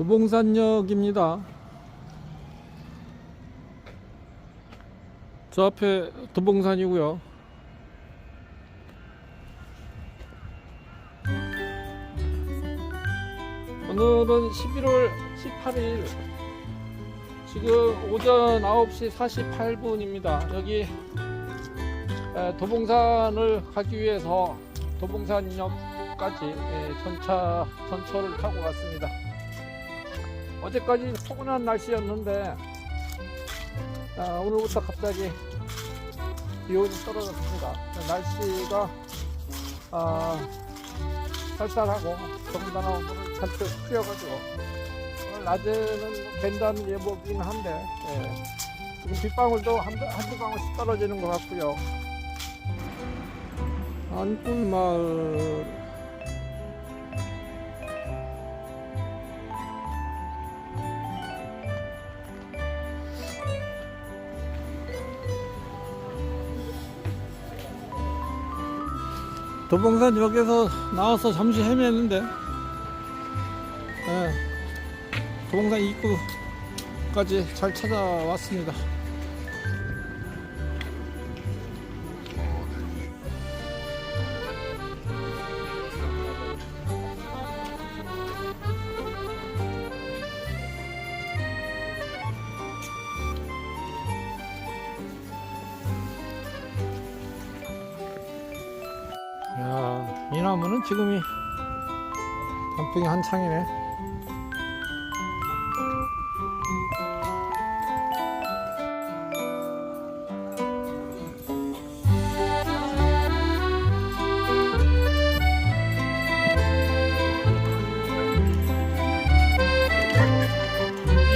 도봉산역입니다. 저 앞에 도봉산이고요. 오늘은 11월 18일 지금 오전 9시 48분입니다. 여기 에, 도봉산을 가기 위해서 도봉산역까지 에, 전차 전철을 타고 갔습니다. 어제까지 포근한 날씨였는데 아, 오늘부터 갑자기 기온이 떨어졌습니다. 날씨가 아, 쌀쌀하고 더군다나 오늘은 잔뜩 풀려가지고 오늘 낮에는 된다는 예보긴 한데 예. 지금 빗방울도 한, 한두 방울씩 떨어지는 것 같고요. 안꿀마을 도봉산 역에서 나와서 잠시 헤매는데 예, 도봉산 입구까지 잘 찾아왔습니다. 야, 이 나무는 지금이 단풍이 한창이네.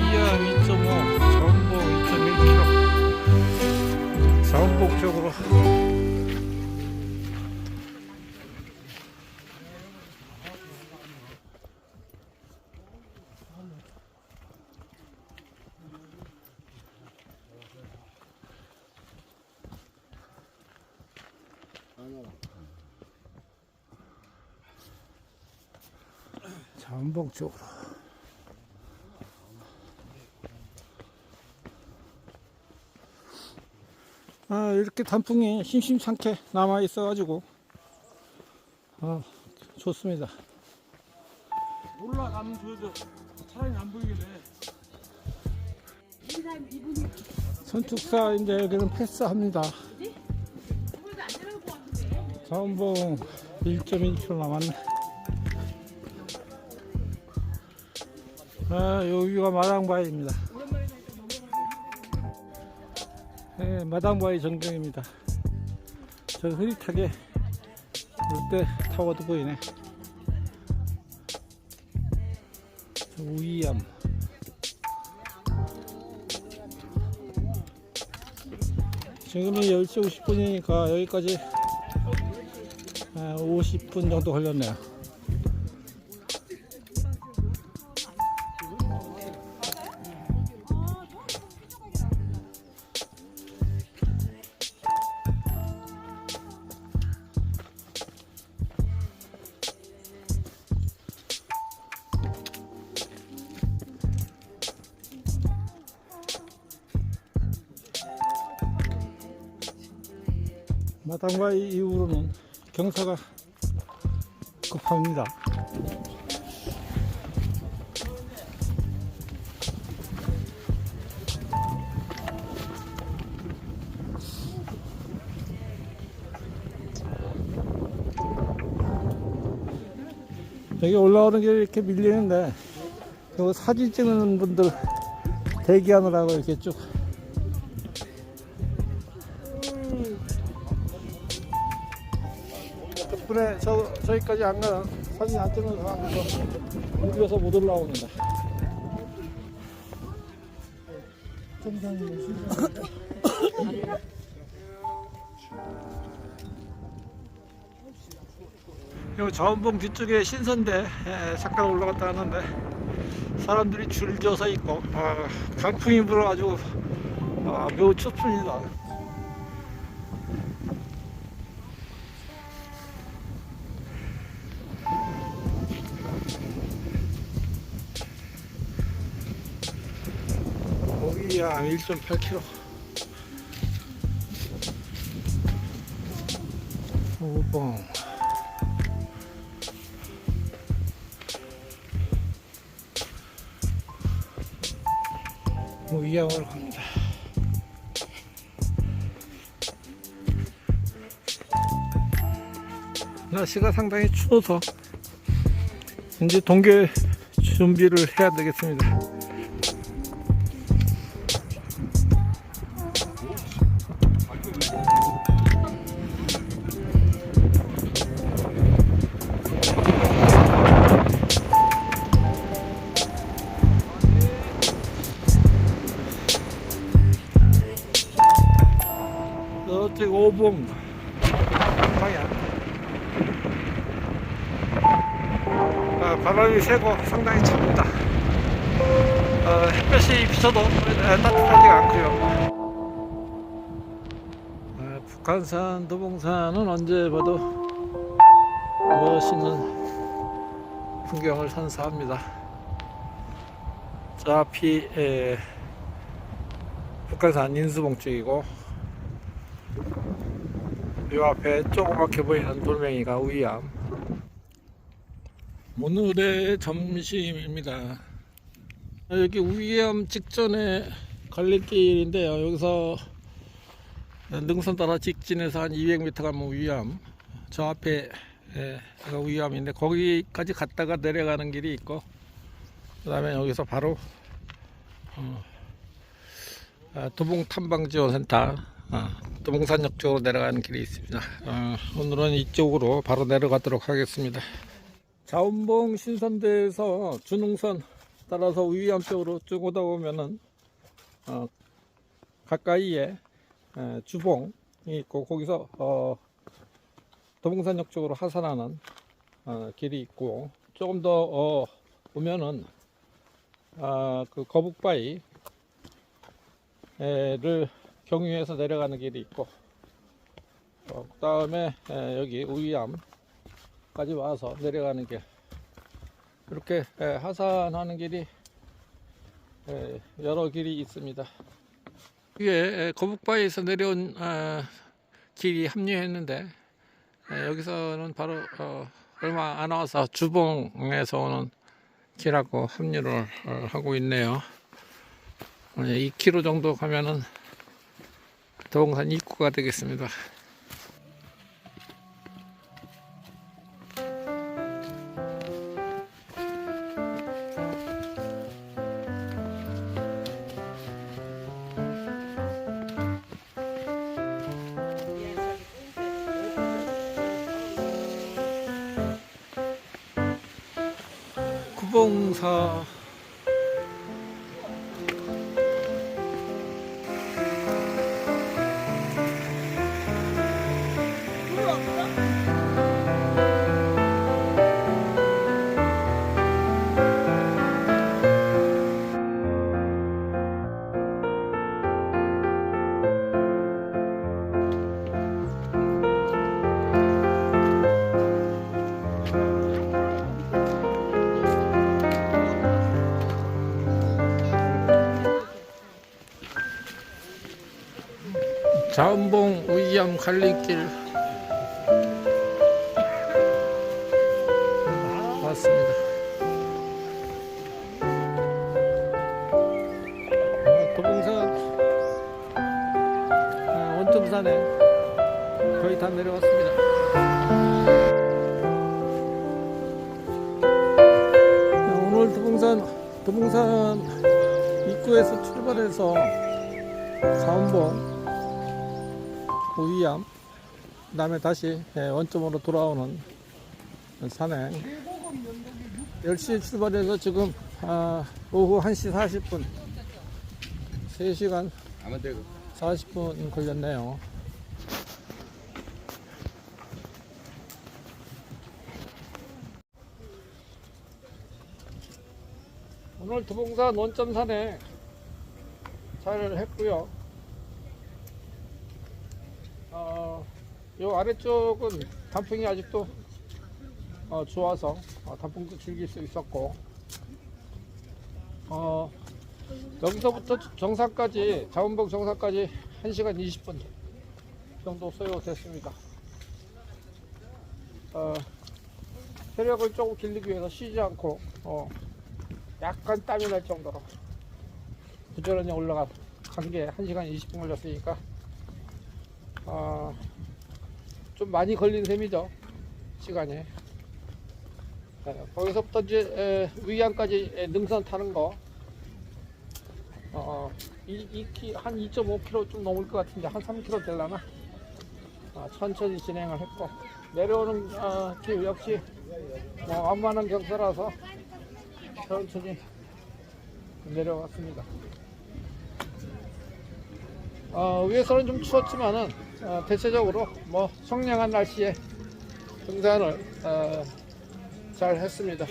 이야 2.5, 전복 2.1kg. 전복 쪽으로. 전복 쪽으로. 아, 이렇게 단풍이 심심찮게 남아 있어가지고, 아, 좋습니다. 올라가면 그래도 차라리 안 보이게 돼. 선축사 이제 여기는 패스합니다. 전봉 1.1km 남았네. 아, 여기가 마당바위입니다. 네, 마당바위 전경입니다. 저 흐릿하게 롯데 타워도 보이네. 저 우이암. 지금이 10시 50분이니까 여기까지 50분 정도 걸렸네요. 마당바위 이후로는 경사가 급합니다. 여기 올라오는 길이 이렇게 밀리는데 그 사진 찍는 분들 대기하느라고 이렇게 쭉 저, 저기까지 안 가는 사진 안 찍는 사람들도 밀려서 못 올라오는데. 요. 자원봉 뒤쪽에 신선대 에, 잠깐 올라갔다 왔는데 사람들이 줄 져서 있고 아, 강풍이 불어가지고 아, 매우 춥습니다 우이암 1.8km 오봉. 우이암으로 갑니다. 날씨가 상당히 추워서 이제 동계 준비를 해야 되겠습니다. 저쪽 오봉 방향 아, 바람이 세고 상당히 찹니다. 어, 햇볕이 비쳐도 에, 따뜻하지가 않고요. 아, 북한산, 도봉산은 언제 봐도 멋있는 풍경을 선사합니다. 저 앞이 에, 북한산 인수봉 쪽이고 이 앞에 조그맣게 보이는 돌멩이가 우이암 오늘의 점심입니다. 여기 우이암 직전에 갈림길인데요. 여기서 능선 따라 직진해서 한 200m 가면 우이암. 저 앞에 예, 가 우이암인데 거기까지 갔다가 내려가는 길이 있고 그 다음에 여기서 바로 어, 아, 도봉 탐방지원센터 어, 도봉산역 쪽으로 내려가는 길이 있습니다. 어, 오늘은 이쪽으로 바로 내려가도록 하겠습니다. 자운봉 신선대에서 준흥선 따라서 위암 쪽으로 쭉 오다 보면은 어, 가까이에 에, 주봉이 있고 거기서 어, 도봉산역 쪽으로 하산하는 어, 길이 있고 조금 더 어, 오면은 아, 그 거북바위를 경유해서 내려가는 길이 있고 어, 그 다음에 여기 우이암까지 와서 내려가는 길 이렇게 에, 하산하는 길이 에, 여러 길이 있습니다. 에, 거북바위에서 내려온 아, 길이 합류했는데 에, 여기서는 바로 어, 얼마 안 와서 주봉에서 오는 길하고 합류를 어, 하고 있네요. 어, 2km 정도 가면은 도봉산 입구가 되겠습니다. 구봉사 자운봉 우이암 갈림길 왔습니다. 아, 도봉산 아, 원점산에 거의 다 내려왔습니다. 아, 오늘 도봉산 도봉산 입구에서 출발해서 자운봉 우이암 그 다음에 다시 예, 원점으로 돌아오는 산행 10시에 출발해서 지금 아, 오후 1시 40분 3시간 40분 걸렸네요. 오늘 두봉산 원점 산행 잘 했고요 어, 요 아래쪽은 단풍이 아직도 어, 좋아서 어, 단풍도 즐길 수 있었고 어, 여기서부터 정상까지 자원봉 정상까지 1시간 20분 정도 소요됐습니다. 어, 체력을 조금 길리기 위해서 쉬지 않고 어, 약간 땀이 날 정도로 부지런히 올라간 게 1시간 20분 걸렸으니까 어, 좀 많이 걸린 셈이죠. 시간이 네, 거기서부터 이제 에, 위안까지 에, 능선 타는 거. 어, 이, 이 키, 한 2.5km 좀 넘을 것 같은데 한 3km 되려나? 아, 천천히 진행을 했고. 내려오는 어, 길 역시 뭐 완만한 경사라서 천천히 내려왔습니다. 어, 위에서는 좀 추웠지만은 어, 대체적으로 뭐 청량한 날씨에 등산을 어, 잘 했습니다.